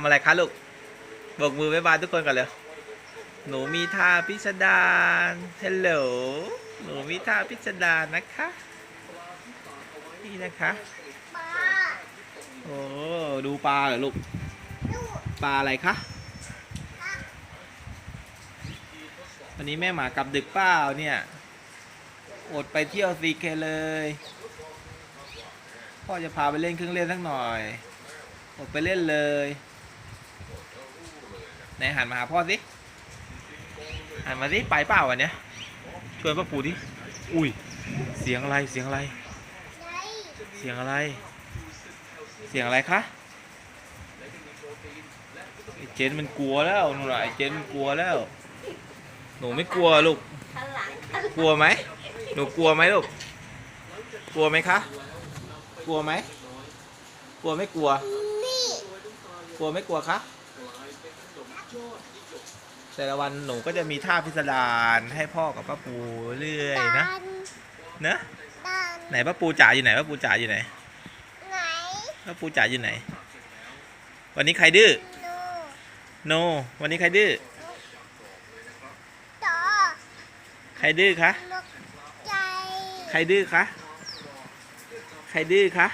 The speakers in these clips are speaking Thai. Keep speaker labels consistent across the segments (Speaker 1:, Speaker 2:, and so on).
Speaker 1: ำอะไรคะลูกโบกมือบ๊ายบายทุกคนก่อนเลยหนูมีท่าพิสดารเฮลโหลหนูมีท่าพิสดารนะคะ นี่นะคะ
Speaker 2: ปลา
Speaker 1: โอ้ดูปลาเหรอลูก
Speaker 2: ลูก
Speaker 1: ปลาอะไรคะวันนี้แม่หมากลับดึกเปล่าเนี่ยอดไปเที่ยวซีเคเลยพ่อจะพาไปเล่นเครื่องเล่นสักหน่อยอดไปเล่นเลย ไหนหันมาหาพ่อสิหันมาสิไปเปล่าวันเนี้ยชวนป้าปูดิอุ้ย เสียงอะไรเสียงอะไร
Speaker 2: ไหน
Speaker 1: เสียงอะไร เสียงอะไรคะไอ้เจนมันกลัวแล้วนู่นน่ะไอ้เจนมันกลัวแล้ว หนูไม่กลัวลูก
Speaker 2: ข้างหลัง
Speaker 1: กลัวไหมหนูกลัวไหมลูกกลัวไหมคะ กลัวไหมกลัวไม่กลัว
Speaker 2: นี่
Speaker 1: กลัวไม่กลัวคะ แต่ละวันหนูก็จะมีท่าพิสดารให้พ่อกับป้าปูเรื่อยนะ
Speaker 2: ดัน
Speaker 1: เนอะ
Speaker 2: ดัน
Speaker 1: ไหนป้าปูจ๋าอยู่ไหนป้าปูจ๋าอยู่ไหน
Speaker 2: ไหน
Speaker 1: ป้าปูจ๋าอยู่ไหน วันนี้ใครดื้อ
Speaker 2: ดู
Speaker 1: โน วันนี้ใครดื้อ
Speaker 2: ต่อ
Speaker 1: ใครดื้อคะ
Speaker 2: นกใจ
Speaker 1: ใครดื้อคะใครดื้อคะ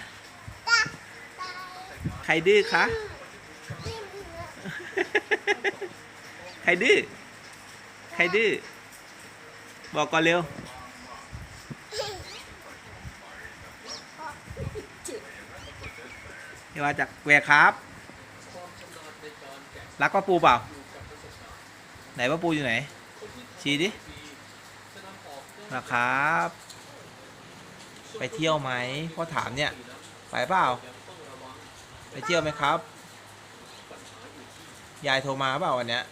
Speaker 2: ตาใจ
Speaker 1: ใครดื้อคะ
Speaker 2: จิ้มเนื้อ
Speaker 1: ใครดื้อใครดื้อบอกก่อนเร็วนี่ว่าจากแวครับรักป้าปูเปล่า ไหนป้าปูอยู่ไหน ชี้ดินะครับ ไปเที่ยวไหมพ่อถามเนี่ย ไปเปล่า ไปเที่ยวไหมครับ ยายโทรมาเปล่าวันเนี้ย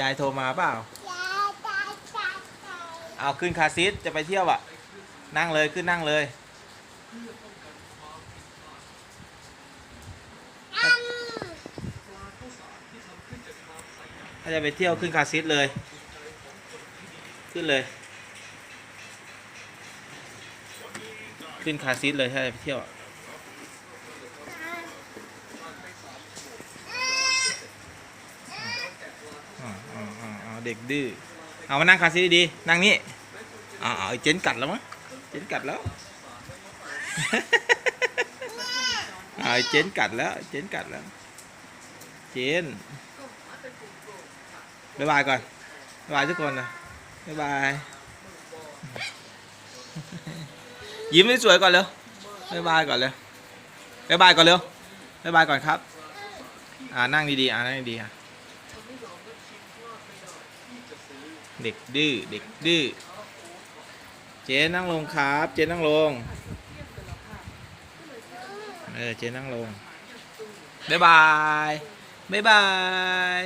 Speaker 1: ยายโทรมาเปล่า
Speaker 2: ยาตาตาใจ
Speaker 1: เอาขึ้นคาร์ซีทจะไปเที่ยวอะ นั่งเลยขึ้นนั่งเลย
Speaker 2: อ้ำ
Speaker 1: ถ้าจะไปเที่ยวขึ้นคาร์ซีทเลย ขึ้นเลย ขึ้นคาร์ซีทเลยถ้าจะไปเที่ยวอะอ่าอ่าอ่าอ่า เด็กดื้อเอามานั่งคาซีดีนั่งนี่อ่าเอาไอ้เจนกัดแล้วมั้งเจนกัดแล้วอ่าไอ้เจนกัดแล้วเจนกัดแล้ว เจนบ๊ายบายก่อนบ๊ายบายทุกคนนะบ๊ายบายยิ้มให้สวยก่อนเร็วบ๊ายบายก่อนเร็วบ๊ายบายก่อนเร็วบ๊ายบายก่อนครับ อ่านั่งดีๆอ่านั่งดีๆอะ เด็กดื้อเด็กดื้อเจ๊นั่งลงครับ เจ๊นั่งลงเออเจ๊นั่งลงบ๊ายบายบ๊ายบาย